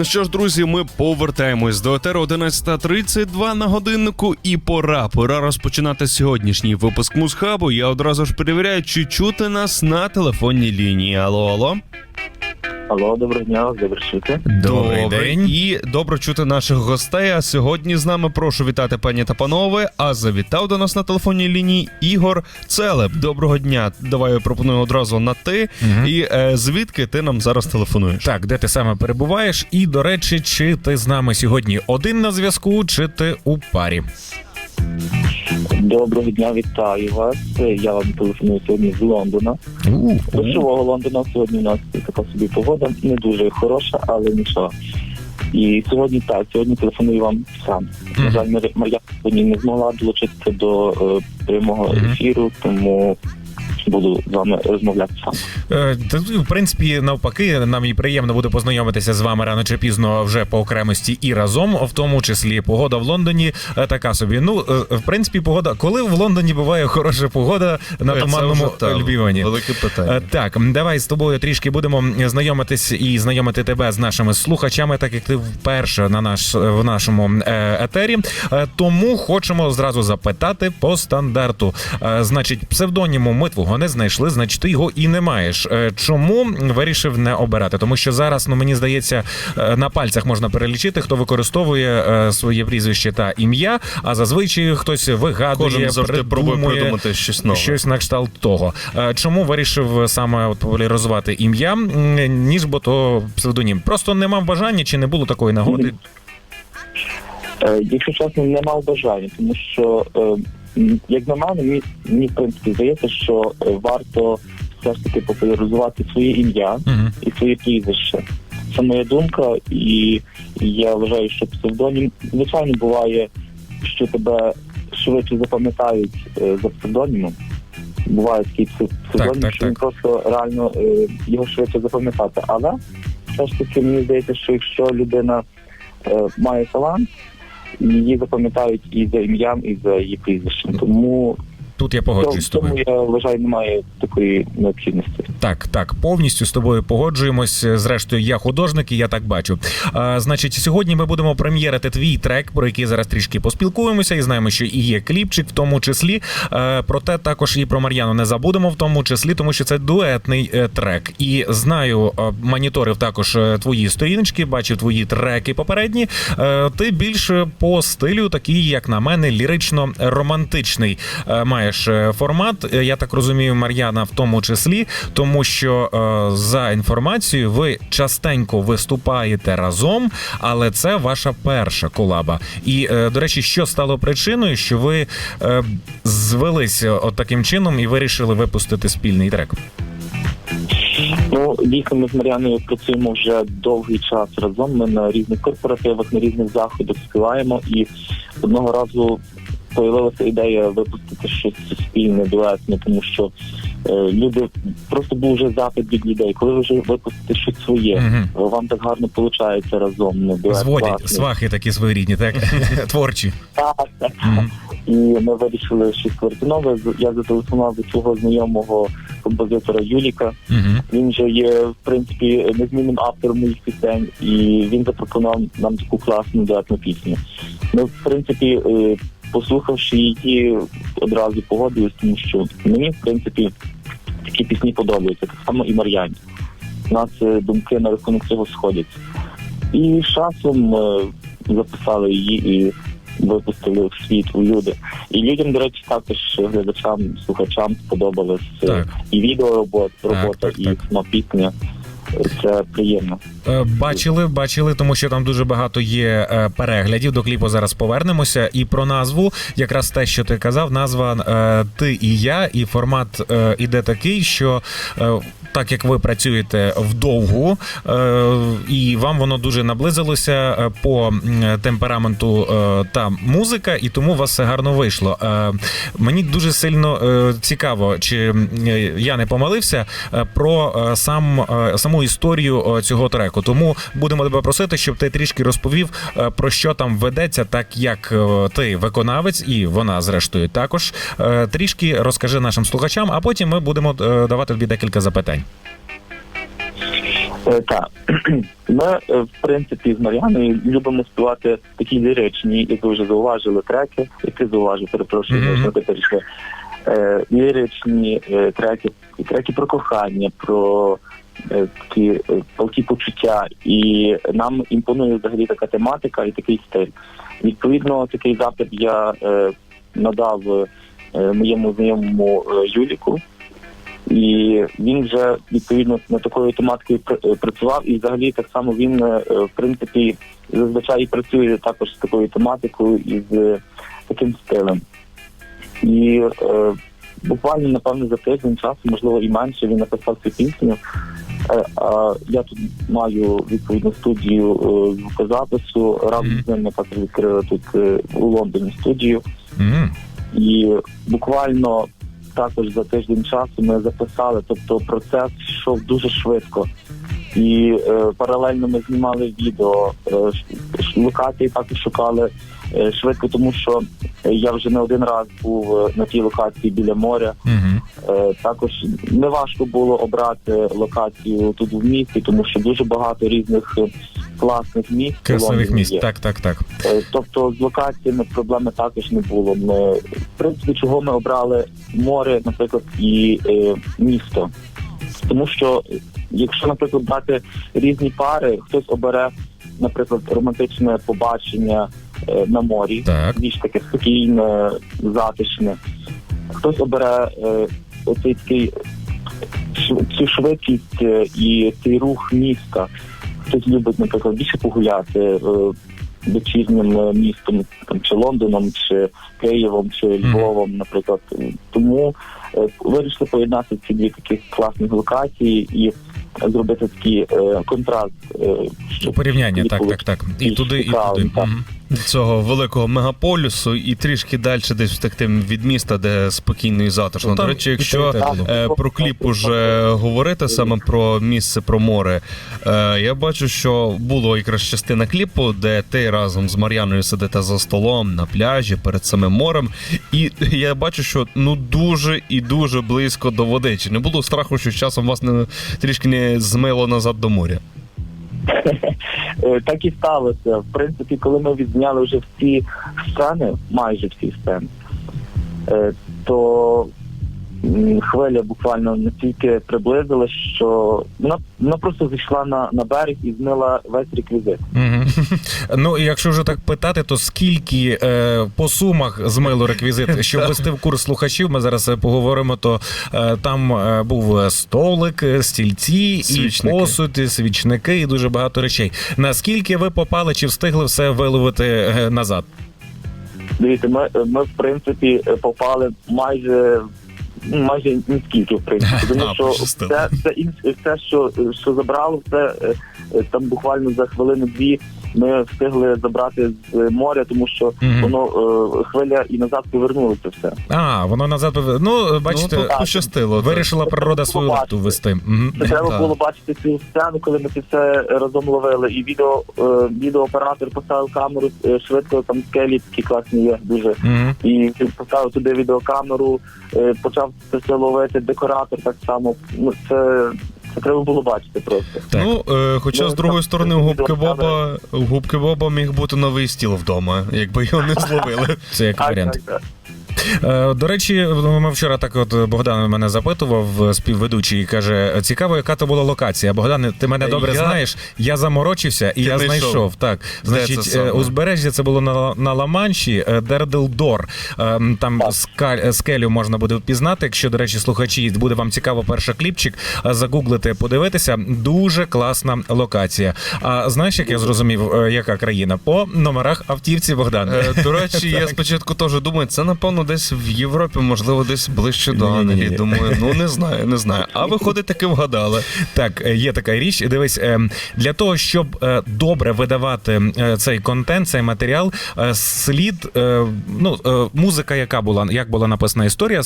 Ну що ж, друзі, ми повертаємось до етеру 11.32 на годиннику, і пора. Пора розпочинати сьогоднішній випуск Музхабу. Я одразу ж перевіряю, чи чути нас на телефонній лінії. Алло, алло. Алло, доброго дня, добре чути. Добрий день. І добре чути наших гостей. А сьогодні з нами прошу вітати пані та панове. А завітав до нас на телефонній лінії Ігор Целеб. Доброго дня. Давай я пропоную одразу на ти. Мгм. І е, звідки ти нам зараз телефонуєш? Так, де ти саме перебуваєш? І до речі, чи ти з нами сьогодні один на зв'язку, чи ти у парі? Доброго дня, вітаю вас. Я вам телефоную сьогодні з Лондона. У, Дощового Лондона сьогодні у нас така собі погода, не дуже хороша, але нічого. І сьогодні так, сьогодні телефоную вам сам. На жаль, Мар'я- сьогодні не змогла долучитися до е, прямого ефіру, тому буду з вами розмовляти сам. Е, В принципі, навпаки, нам і приємно буде познайомитися з вами рано чи пізно вже по окремості і разом, в тому числі погода в Лондоні е, така собі. Ну, е, в принципі, погода, коли в Лондоні буває хороша погода на Е, це туманному вже, Львівані. Велике питання. Е, Так, давай з тобою трішки будемо знайомитись і знайомити тебе з нашими слухачами, так як ти вперше на наш в нашому е, етері. Е, Тому хочемо зразу запитати по стандарту. Е, Значить, псевдоніму ми твого не знайшли, значить, ти його і не маєш. Е, Чому вирішив не обирати? Тому що зараз, ну мені здається, е, на пальцях можна перелічити, хто використовує е, своє прізвище та ім'я, а зазвичай хтось вигадує, Кожен завжди пробує придумати щось нове. Щось на кшталт того. Чому вирішив саме от популяризувати ім'я, ніж бо то псевдонім? Просто не мав бажання чи не було такої нагоди? Якщо чесно, не мав бажання, тому що, як на мене, мені, мені в принципі здається, що е, варто все ж таки популяризувати своє ім'я Мгм. і своє прізвище. Це моя думка, і я вважаю, що псевдонім, звичайно, буває, що тебе швидше запам'ятають е, за псевдонімом. Буває такий псевдонім, так, що він так. просто реально е, його швидше запам'ятати. Але все ж таки мені здається, що якщо людина е, має талант, її запам'ятають і за ім'ям, і за її прізвищем. Тому Тут я погоджуюсь з тому тобою. я вважаю, немає такої необхідності. Так, так, повністю з тобою погоджуємось. Зрештою, я художник, і я так бачу. А, значить, сьогодні ми будемо прем'єрити твій трек, про який зараз трішки поспілкуємося, і знаємо, що і є кліпчик, в тому числі. Е, проте також і про Мар'яну не забудемо, в тому числі, тому що це дуетний е, трек. І знаю, моніторив також е, твої сторіночки, бачив твої треки попередні. Е, ти більше по стилю, такий, як на мене, лірично-романтичний е, маєш е, формат. Е, Я так розумію, Мар'яна в тому числі, тому що е, за інформацією ви частенько виступаєте разом, але це ваша перша колаба. І е, до речі, що стало причиною, що ви звелися от таким чином і вирішили випустити спільний трек? Ну, дійсно, ми з Мар'яною працюємо вже довгий час разом. Ми на різних корпоративах, на різних заходах співаємо, і одного разу появилася ідея випустити щось спільне, дуетне, тому що е, люди просто був вже запит від людей, коли ви вже випустите щось своє. Мгм. Вам так гарно виходить разом. Ну, дует Зводять класний. свахи такі своєрідні, так творчі. Так, так. Мгм. І ми вирішили щось творити нове. Я зателефонував до свого знайомого композитора Юліка. Мгм. Він же є в принципі незмінним автором моїх пісень, і він запропонував нам таку класну дуетну пісню. Ми, в принципі, е, послухавши її, одразу погодились, тому що мені, в принципі, такі пісні подобаються, так само і Мар'яні. У нас е, думки на рахунок цього сходяться. І часом е, записали її і випустили в світ у люди. І людям, до речі, також глядачам, слухачам сподобалось е, Так. і відеоробота, робота, так, і сама пісня. Це приємно. Е, Бачили, бачили, тому що там дуже багато є е, переглядів. До кліпу зараз повернемося. І про назву, якраз те, що ти казав, назва е, Ти і я, і формат іде такий, що так як ви працюєте вдовгу, е, і вам воно дуже наблизилося е, по темпераменту е, та музика, і тому у вас все гарно вийшло. Мені дуже сильно цікаво, чи я не помилився про сам саму історію цього треку. Тому будемо тебе просити, щоб ти трішки розповів про що там ведеться, так як ти виконавець, і вона зрештою також. Трішки розкажи нашим слухачам, а потім ми будемо давати тобі декілька запитань. Е, Так, ми е, в принципі з Мар'яною любимо співати такі ліричні, як ви вже зауважили, треки, які зауважив, перепрошую, Мгм. можна тепер ще. Е, ліричні треки, треки про кохання, про такі палкі почуття. І нам імпонує взагалі така тематика і такий стиль. Відповідно, такий запит я надав моєму знайомому Юліку. І він вже відповідно над такою тематикою е, працював, і взагалі так само він е, в принципі зазвичай працює також з такою тематикою і з таким стилем. І е, буквально напевно за тиждень часу, можливо і менше, він написав цю пісню. Е, а я тут маю відповідну студію е, звукозапису. Разом Мгм. з ним ми також відкрили тут е, у Лондоні студію. Мгм. І буквально також за тиждень часу ми записали, тобто процес йшов дуже швидко. І е, паралельно ми знімали відео, е, локації також шукали е, швидко, тому що я вже не один раз був е, на тій локації біля моря. Е, також не важко було обрати локацію тут в місті, тому що дуже багато різних е, класних місць. Красивих місць. є. Так, так, так. Е, Тобто з локаціями проблеми також не було. Ми в принципі, чого ми обрали море, наприклад, і е, місто. Тому що якщо, наприклад, брати різні пари, хтось обере, наприклад, романтичне побачення е, на морі, Так. більш таке спокійне, затишне. Хтось обере е, оцей такий шв- цю швидкість е, і цей рух міста. Хтось любить, наприклад, більше погуляти е, вечірнім е, містом, там, чи Лондоном, чи Києвом, чи Львовом, наприклад. Тому е, вирішили поєднати ці дві такі класні локації і зробити такий е, контраст. Е, У щоб порівняння, так, так, так. І туди, і туди. так. Цього великого мегаполісу і трішки далі десь втекти від міста, де спокійно і затишно. Ну, До речі, якщо е, про кліп уже говорити саме про місце про море. Е, я бачу, що було якраз частина кліпу, де ти разом з Мар'яною сидите за столом на пляжі перед самим морем. І я бачу, що ну дуже і дуже близько до води. Чи не було страху, що з часом вас не трішки не змило назад до моря? Е, Так і сталося. В принципі, коли ми відзняли вже всі сцени, майже всі сцени, е, то хвиля буквально настільки приблизилась, що вона, вона просто зійшла на, на берег і змила весь реквізит. Ну, і якщо вже так питати, то скільки е, по сумах змило реквізит, щоб ввести в курс слухачів, ми зараз е, поговоримо, то е, там е, був столик, е, стільці, Свічники. і посуд, і свічники, і дуже багато речей. Наскільки ви попали, чи встигли все виловити е, назад? Дивіться, ми, ми в принципі е, попали майже. Майже скільки, в принципі, тому А, що пощастило. все, все, інше- все, що, що забрало, все е, е, там буквально за хвилину-дві ми встигли забрати з е, моря, тому що Мгм. воно е, хвиля і назад повернулося все. А, воно назад. пове- Ну, бачите, ну, то пощастило. вирішила природа свою лепту ввести. Мгм. Це треба Так. було бачити цю сцену, коли ми це все разом ловили. І відео е, відеооператор поставив камеру е, швидко, там скелі такі класні є дуже. Мгм. І він поставив туди відеокамеру, е, почав це все ловити, декоратор так само. Ну це, це треба було бачити просто. Так. Ну, е, хоча Ну, з другої так, сторони, у губки Боба у губки Боба міг бути новий стіл вдома, якби його не зловили. Це як варіант. Так, так, так. До речі, ми вчора так от Богдан мене запитував, співведучий, і каже: цікаво, яка то була локація. Богдан, ти мене добре Я- знаєш. Я заморочився і Ти я знайшов. знайшов. Так, значить, це е, узбережжя це було на, на Ла-Манші, е, Дерделдор. Е, Там скаль, е, скелю можна буде впізнати. Якщо, до речі, слухачі, буде вам цікаво перший кліпчик, е, загуглити, подивитися. Дуже класна локація. А знаєш, як я зрозумів, е, яка країна? По номерах автівці Богдан. Е, До речі, я спочатку теж думаю, це напевно десь в Європі, можливо, десь ближче до. Англії. Думаю, ну не знаю, не знаю. А виходить, таки вгадали. Так, е, є така річ. Дивись, е, для того, щоб е, добре видавати цей контент, цей матеріал, слід ну музика, яка була, як була написана історія,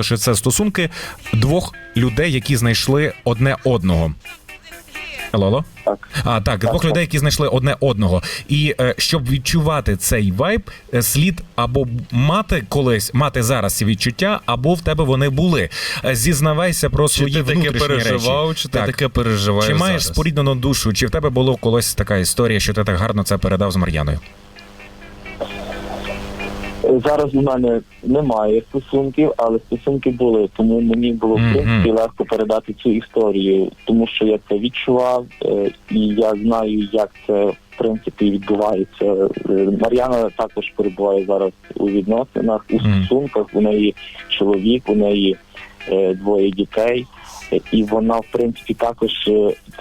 що це стосунки двох людей, які знайшли одне одного. Алло, алло? Так. А так, двох так. людей, які знайшли одне одного. І е, щоб відчувати цей вайб, е, слід або мати колись, мати зараз ці відчуття, або в тебе вони були. Е, Зізнавайся про Чи свої ти таке внутрішні переживав, речі. чи ти таке переживаєш Чи маєш зараз? споріднену душу, чи в тебе було колись така історія, що ти так гарно це передав з Мар'яною? Зараз у мене немає стосунків, але стосунки були, тому мені було в принципі легко передати цю історію, тому що я це відчував, е, і я знаю, як це в принципі відбувається. Е, Мар'яна також перебуває зараз у відносинах, у стосунках. У неї чоловік, у неї е, двоє дітей, і вона в принципі також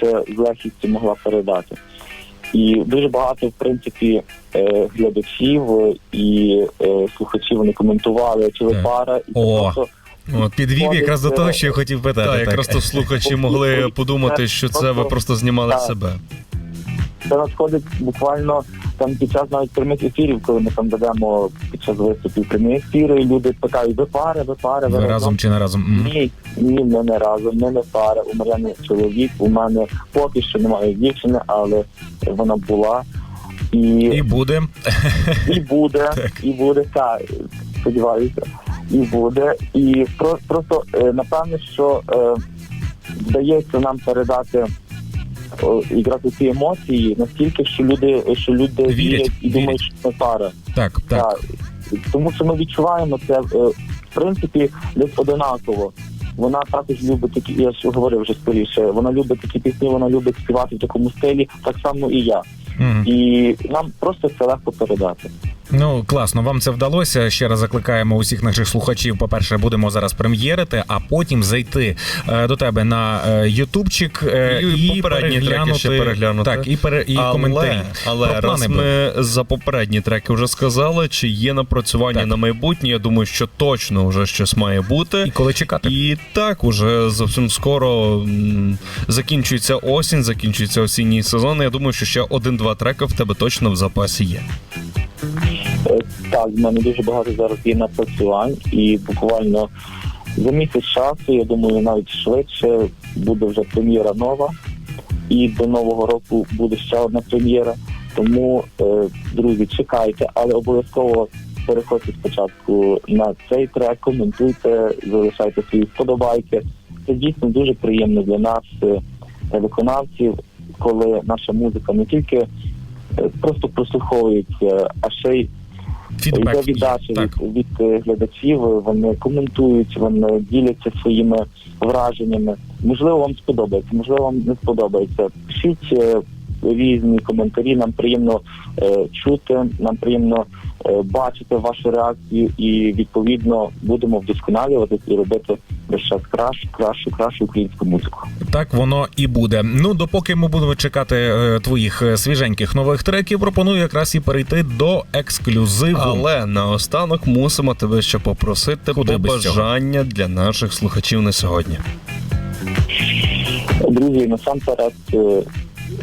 це з легкістю могла передати. І дуже багато, в принципі, е, глядачів е, і е, слухачів вони коментували, чи ви пара, і О. просто От. Підвів якраз до того, що я хотів питати. Так, якраз то слухачі могли подумати, що це ви просто знімали Так. себе. це надходить буквально там під час навіть прямих ефірів, коли ми там ведемо під час виступів прямі ефіри, і люди питають, ви пари, ви пари, ви Ви разом чи не разом? Ні, ні, ми не разом, ми не пара. У Мар'яни чоловік, у мене поки що немає дівчини, але вона була. І буде. І буде, і буде, так, сподіваюся, і буде. І про, просто е, напевне, що е, вдається нам передати якраз ці емоції настільки, що люди, що люди Вірять, вірять і вірять. думають, що це пара. Так, так. Так. Тому що ми відчуваємо це, е, в принципі, десь одинаково. Вона також любить такі, я ж говорив вже скоріше, вона любить такі пісні, вона любить співати в такому стилі, так само і я. Мгм. І нам просто це легко передати. Ну класно, вам це вдалося. Ще раз закликаємо усіх наших слухачів. По перше, будемо зараз прем'єрити, а потім зайти е, до тебе на е, Ютубчик е, І і, попередні треки ще переглянути. Так, і пере і коментарі. але Про раз ми за попередні треки вже сказали, чи є напрацювання Так. на майбутнє, я думаю, що точно вже щось має бути. І коли чекати? І так, уже зовсім скоро м, закінчується осінь, закінчується осінній сезон. Я думаю, що ще один-два треки в тебе точно в запасі є. Е, Так, в мене дуже багато зараз є напрацювань, і буквально за місяць часу, я думаю, навіть швидше буде вже прем'єра нова, і до нового року буде ще одна прем'єра. Тому, е, друзі, чекайте, але обов'язково переходьте спочатку на цей трек, коментуйте, залишайте свої вподобайки. Це дійсно дуже приємно для нас, е, виконавців, коли наша музика не тільки просто прослуховується, а ще й Фідбек. Йде віддача Так. від, від глядачів, вони коментують, вони діляться своїми враженнями. Можливо, вам сподобається, можливо, вам не сподобається. Пишіть е, різні коментарі. Нам приємно е, чути, нам приємно е, бачити вашу реакцію, і відповідно будемо вдосконалювати і робити весь час кращу, кращу, кращу українську музику. Так воно і буде. Ну допоки ми будемо чекати е, твоїх свіженьких нових треків, пропоную якраз і перейти до ексклюзиву. Але наостанок мусимо тебе ще попросити Куди побажання для наших слухачів на сьогодні. Друзі, насамперед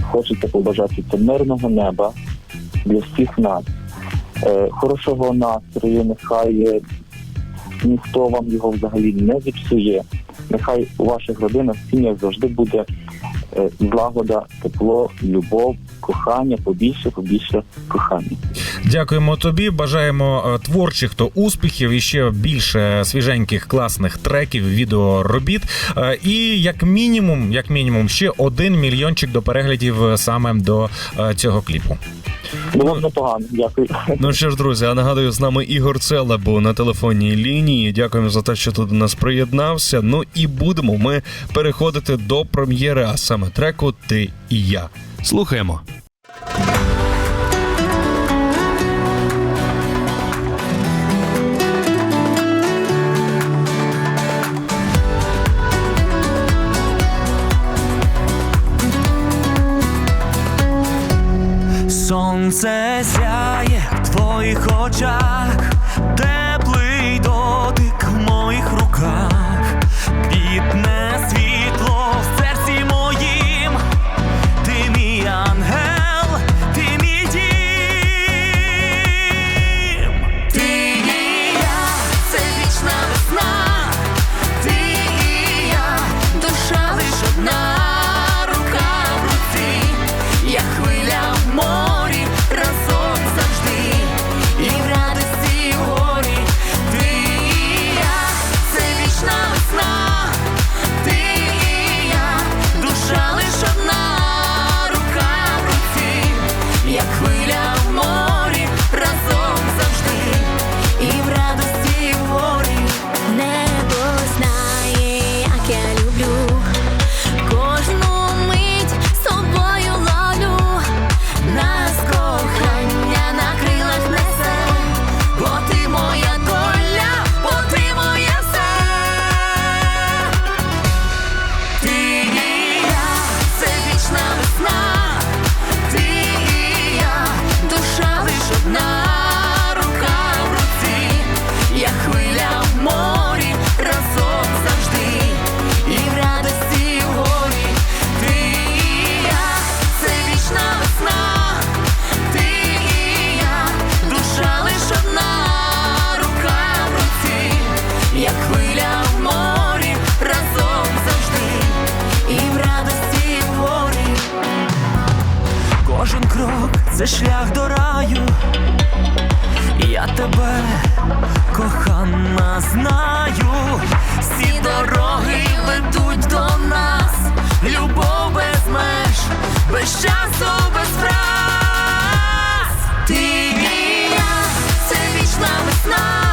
хочеться побажати мирного неба для всіх нас, е, хорошого настрою, нехай е, ніхто вам його взагалі не зіпсує. Нехай у ваших родинах, сім'ях завжди буде е, злагода, тепло, любов, кохання, побільше, побільше кохання. Дякуємо тобі. Бажаємо е, творчих то успіхів і ще більше свіженьких класних треків, відеоробіт. Е, І як мінімум, як мінімум, ще один мільйончик до переглядів е, саме до цього кліпу. Ну, вам непогано, дякую. Ну що ж, друзі, я нагадую, з нами Ігор Цела був на телефонній лінії. Дякуємо за те, що тут до нас приєднався. Ну і будемо ми переходити до прем'єри, а саме треку Ти і я. Слухаємо. Сонце сяє в твоїх очах, теплий тебе, кохана, знаю, всі дороги ведуть до нас, любов без меж, без часу, без фраз. Ти і я, це вічна весна.